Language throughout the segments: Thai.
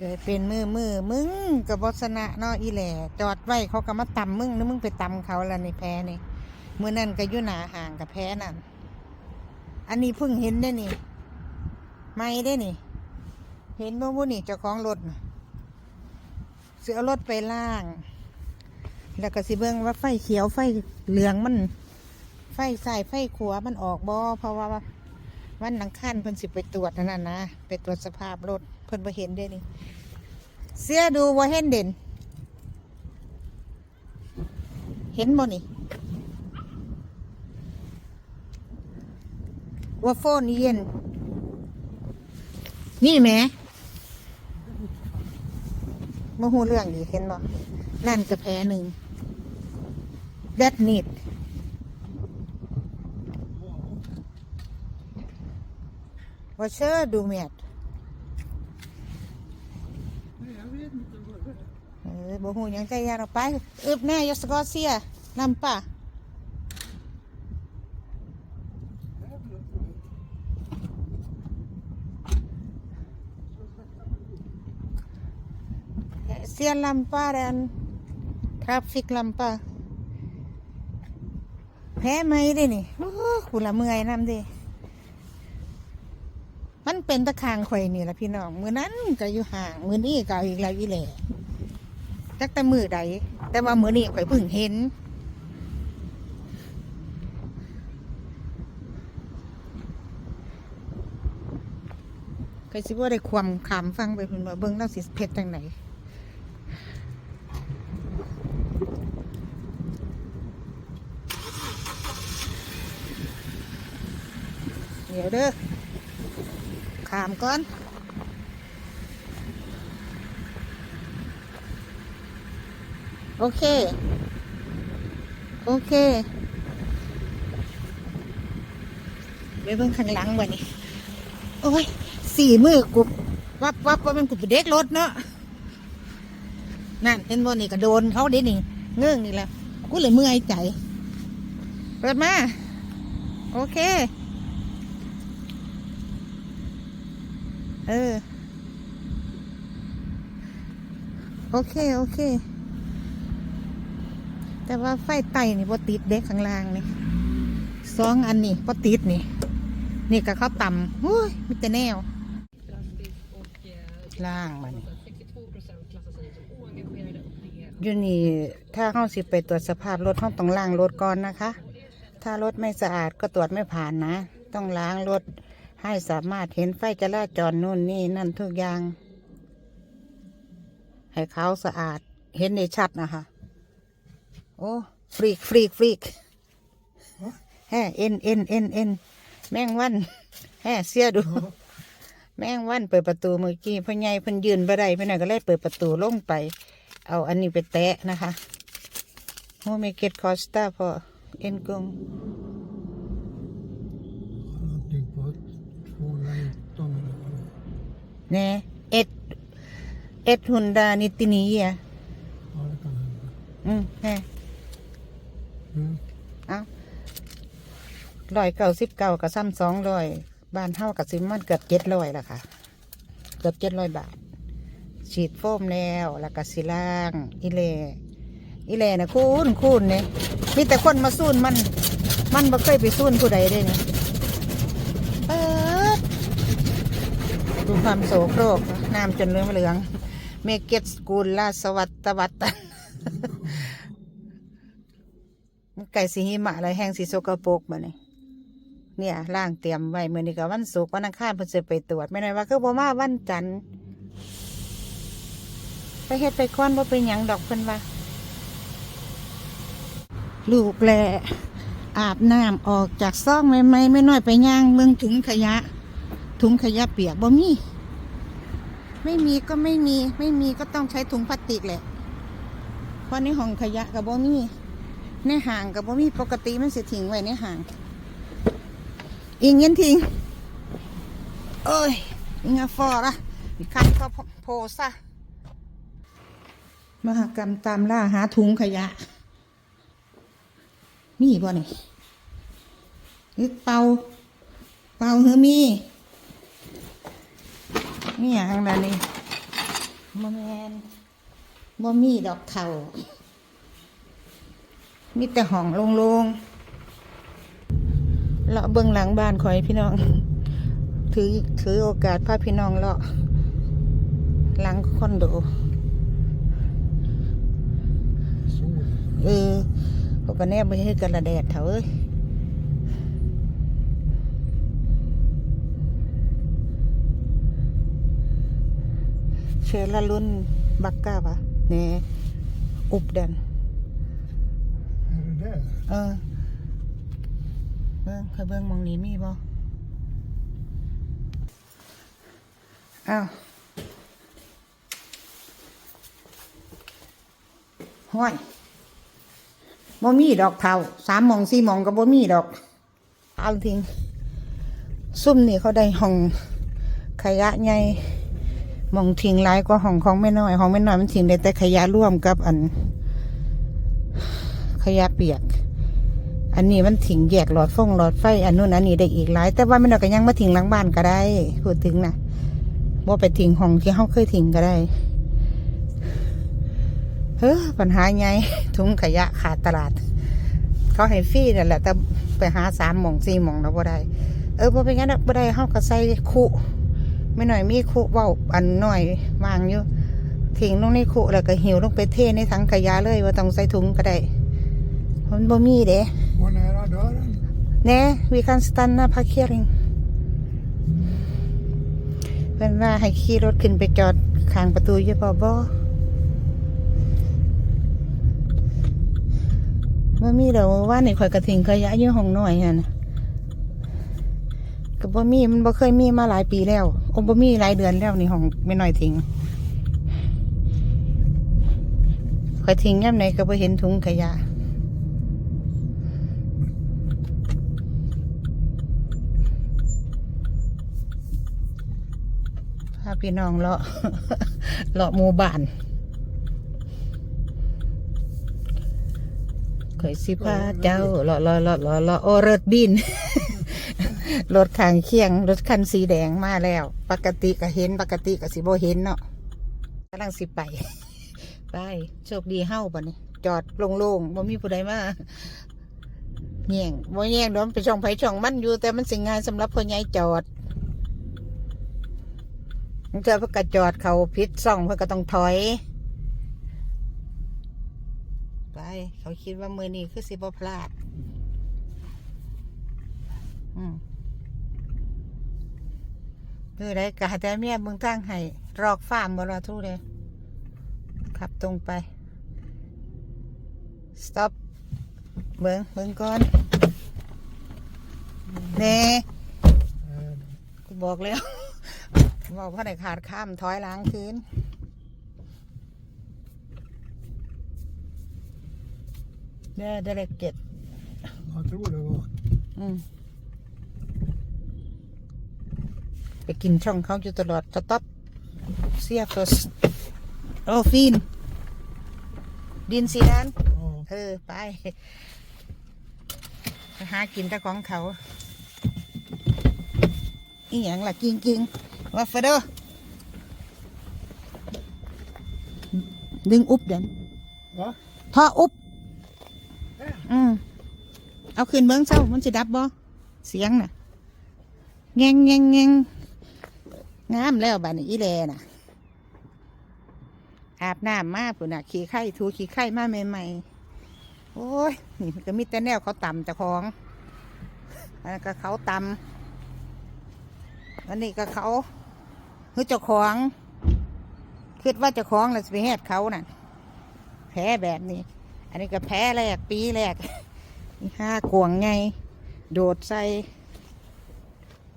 เกิดเป็นมือมือมึงกับบสนะเนาะอีแหล่จอดไว้เขาก็มาตำมึงแล้วมึงไปตำเขาละในแพ้นี่มือนั่นก็ยู่หนาห่างกับแพ้นั่นอันนี้เพิ่งเห็นได้นี่ ไม่ได้นี่ เห็นบ่บุนี่เจ้าของรถเสือรถไปล่าง แล้วก็สิเบิ่งว่าไฟเขียวไฟเหลืองมัน ไฟใส่ไฟขัวมันออกบ่เพราะว่า วันนังคันเพิ่นสิไปตรวจนั่นน่ะนะไปตรวจสภาพรถเพิ่นบ่เห็นเด้นี่ เสียดูว่าเห็นเด่น เห็นบ่นี่ว่าโฟนเย็น นี่แหมโมหูเรื่องดีเห็นบ่นั่นกระแพหนึ่ง that need ว่าเชื่อดูเมียดเออบ่หูยังใจยาเอาไปอึบแน่ยสกอเซียนำป่ะเซียนลำป่าแดนทราฟิกลำป่าแพ้ไหมดินี่โอ้กูละเมื่อยนำดิ มันเป็นตะคางข่อยนี่แหละพี่น้องมือนั้นก็อยู่ห่างมือนี้ก็อีกแล้วอีแหล่จักแต่มือใดแต่ว่ามือนี้ข่อยเพิ่งเห็นก็สิว่าได้ความขามฟังไปเพิ่นว่าเบิ่งแล้วสิเพชรจังไหนเดี๋ยวเด้อามก่อนโอเค โอเคไปเบิ่งข้างหลังวันนี้ โอ้ย สี่มือกูวับวับว่ามันกูเป็นเด็กรถเนาะ นั่นเห็นบ่นี่ก็โดนเขาเด็นี่เงื่องนี่แหละกูเลยเมื่อยใจ เปิดมา โอเค เออ โอเค โอเค แต่ว่าไฟไตนี่พอติดเด็กข้างล่างนี่สองอันนี่พอติดนี่ นี่ก็เขาต่ำหุ้ยมีแต่แนว ล่างมันอยู่นี่ ถ้าเขาสิไปตรวจสภาพรถเขาต้องล้างรถก่อนนะคะ ถ้ารถไม่สะอาดก็ตรวจไม่ผ่านนะ ต้องล้างรถ ให้สามารถเห็นไฟจราจรนู่นนี่นั่นทุกอย่าง ให้เขาสะอาดเห็นได้ชัดนะคะโอ้ฟรีกฟรีกฟรีกแฮ่เอ็นเอ็นเอ็นเอ็นแมงวันแฮ่เสียดู แมงวันเปิดประตูเมื่อกี้พ่อใหญ่พ่นยืนบ่ได้เพิ่นนก็เลยเปิดประตูลงไป เอาอันนี้ไปแตะนะคะโฮเมเกตคอสตาพอเอ็นกง เน่เอ็ดเอ็ดฮุนดานิตินีอะ Ja, det kan hända. อืมแฮ่ Mm. เอาร้อยเก้าสิบเก้ากับซ้ำสองร้อยบ้านเท่ากับซิมันเกือบเจ็ดร้อยละค่ะ เกือบเจ็ดร้อยบาท ฉีดโฟมแล้วแล้วก็สิล่างอีเล่อีเล่นะคูนคูนเนี่ยมีแต่คนมาสู้นมัน มันบ่เคยไปสู้นผู้ใดได้เนี่ยเปิด ดูความโสโครกน้ำจนเหลืองเหลืองเมเกตสกูลลาสวัตตวัตตมันไก่สีหิมะอะไรแห้งสีสกปรกบ่เนี่ยเนี่ยล่างเตรียมไว้เมื่อนี้ก็วันศุกร์วันอังคารเพิ่นจะไปตรวจไม่น้อยว่าคือบ่มาวันจันทร์ไปเฮ็ดไปค้อนบ่าเป็นหยังดอกเพิ่นว่าลูกแหลอาบน้ำออกจากซองไม่ไม่ไม่น้อยไปย่างเมืองถุงขยะ ถุงขยะเปียกบ่มี ไม่มีก็ไม่มี ไม่มีก็ต้องใช้ถุงพลาสติกแหละ เพราะในห้องขยะกับบ่มี ในห่างกับบ่มีปกติมันสิทิ้งไว้ในห่างอีกเงี้ยทิ้งเอ้ยอีงาฟอละมีคันก็โพซะมหากรรมตามล่าหาถุงขยะ มีบ่นี่หรือเป่า เป่าเฮอมี นี่อย่างไรนี่บ่แมนบ่มีดอกเข่ามีแต่ห้องโล่งๆเลาะเบื้องหลังบ้านคอยพี่น้อง ถือถือโอกาสพาพี่น้องเลาะหลังคอนโด Sol. เออเขาก็แนบไปให้กันละแดดเถอะ เอ้ยเชอละลุนบักกาปะเนี่ยอุบดัน Är det där? เออเบิ้งเคยเบิ้งหมองนี้มีบ่อ้าวห้อยบ่มีดอกเท่าสามหมองสี่หมองก็บ่มีดอก เอาทิ้งซุ่มนี่เขาได้ห้องขยะใหญ่ห มองทิ้งหลายกว่าห้องของแม่น้อยห้องแม่น้อยมันทิ้งได้แต่ขยะร่วมกับอัน ขยะเปียก อันนี้มันถิงแยกหลอดฟงหลอดไฟ อันนู้นอันนี้ได้อีกหลาย แต่ว่าไม่ได้ก็ยังมาถิงหลังบ้านก็ได้พูดถึงนะว่าไปถิงห้องที่เขาเคยถิงก็ได้เฮ้อปัญหาไงถุงขยะขาดตลาด เขาให้ฟรีนั่นแหละแต่ไปหาสามหมองสี่หมองแล้วบ่ได้ เออพอเป็นงั้นน่ะบ่ได้เขาก็ใส่คุ ไม่หน่อยมีคุเว้าอันหน่อยวางอยู่ถิงลงในคุแล้วก็หิวลงไปเทในถังขยะเลยว่าต้องใส่ถุงก็ได้มันบ่มีเด้ Var nära dörren. Nej, vi kan stanna parkering เป็นว่าให้ขี่รถขึ้นไปจอดข้างประตูอยี่ปอบอว่ามีเดี๋ยวว่าในข่อยกระถิงขยะอยู่ห้องน้อยฮะนะก็บ่มีมันบ่เคยมีมาหลายปีแล้ว โอ้บ่มีหลายเดือนแล้วนี่ห้องไม่น้อยทิ้งข่อยทิ้งย่ำไหนก็บ่เห็นถุงขยะพาพี่น้องเลาะเลาะหมู่บ้านข่อยสิพาเจ้าเลาะเลาะเลาะเลาะเลาะโอรถบิน รถขางเคียง รถคันสีแดงมาแล้ว ปกติก็เห็นปกติก็สิบ่เห็นเนาะกำลังสิไป ไปโชคดีเฮ้าบ่นี่จอดโล่งๆบ่มีผู้ใดมาแย่งบ่แย่งเดอกมันไปช่องไผช่องมันอยู่ แต่มันสิง่ายสำหรับพ่อใหญ่จอดมันเจอเพื่อกระจอดเขาพิษซ่องเพื่อก็ต้องถอย ไป เขาคิดว่ามือนี้คือสิบพลาด อืม คือได้กะแต่เมียเบึงตั้งให้รอกฟาร์มบรอทุเลยขับตรงไป stop เบิงเบิงก่อนเน่ Eh, กูบอกแล้วบอกว่าไหนขาดข้ามถอยหล้างคืนเด้อเด้อเลขเจ็ด Jag tror det var. อืม ไปกินช่องเขาอยู่ตลอดสต็อปเสียฟสโอ้ฟิน ดินสีนั้น Ja. เออ ไป ไปหากินแต่ของเขา อีหยังล่ะกิงกิงว่าเฟเดอร์ดึงอุบเด่น Va? ท่ออุบอืมเอาขึ้นเบิ้งเศร้ามันสิดับบ่เสียงน่ะ แงงแงงแงง งามแล้วบ้านอีแลน่ะ อาบน้ำมาปุ่นน่ะ ขี่ไข่ถูขี่ไข่มาใหม่ๆโอ้ยนี่มันก็มีแต่แนวเขาต่ำจ้าของอันนั้นก็เขาต่ำอันนี้ก็เขาคือเจ้าของคิดว่าเจ้าของเลยไปแหดเขาน่ะแพ้แบบนี้ อันนี้ก็แพ้แรกปีแรกห้ากวงไง โดดใส่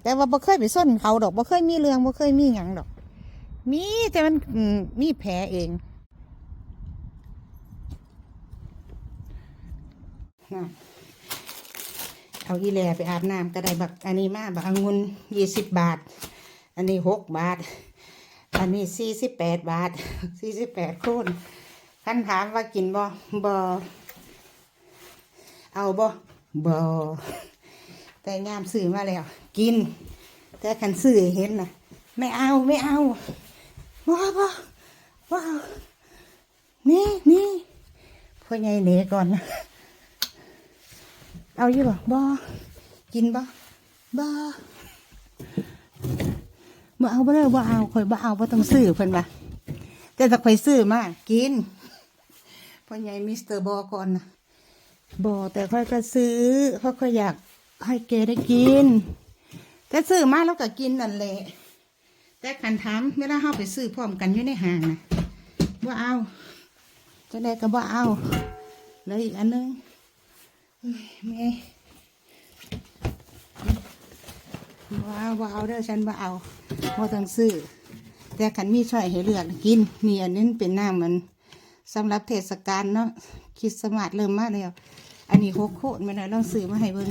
แต่ว่าบ่เคยไปส้นเขาดอกบ่เคยมีเรื่องบ่เคยมีหยังดอก มีแต่มันมีแผลเองนะเอาอีแลไปอาบน้ำก็ได้บักอันนี้มาบักองุ่นยี่สิบบาท อันนี้หกบาท อันนี้สี่สิบแปดบาทสี่สิบแปดคูณคันถามว่ากินบ่บ่เอาบ่บ่ แต่งามสื่อมาแล้ว กิน แต่ขันสื่อเห็นนะไม่เอาไม่เอาว้าวว่านี่นี่พ่อใหญ่เหนก่อนนะเอาอยู่บ่บอกินบ่บ่บ่เอาบ่เลยบ่เอาคอยบ่เอาบ่ต้องซื้อเพิ่นว่าแต่ถ้าคอซื้อมากินพ่อใหญ่มิสเตอร์บอก่อนนะบอแต่ค่อยก็ซื้อเพราะค่อยอยาก ให้แกได้กิน แต่ซื้อมาแล้วก็กินนั่นแหละแต่คันถามเวลาเฮาไปซื้อพร้อมกันอยู่ในห้างนะบ่เอาจะได้ก็บ่เอาแล้วอีกอันนึงเฮ้ยแม่บ่เอาบ่เอาเด้อฉันบ่เอาบ่ต้องซื้อแต่ขันมีช่อยให้เลือกกินนี่อันนี้เป็นน้ำมันสำหรับเทศกาลเนาะคิดสต์มาสเริ่มมาแล้ว อันนี้หกโคตรไม่ได้ลองซื้อมาให้เบิ่ง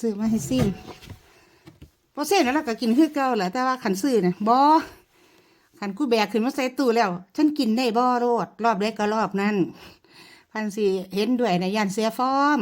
ซื้อมาให้ซิมพอเส้นแล้วเราก็กินคือเก่าแหละแต่ว่าขันซื้อเนี่ยบอขันกูแบกขึ้นมาใส่ตู้แล้ว ฉันกินได้บอโรดรอบแรกกก็รอบนั้นพันสี่เห็นด้วยในะยันเสียฟอร์ม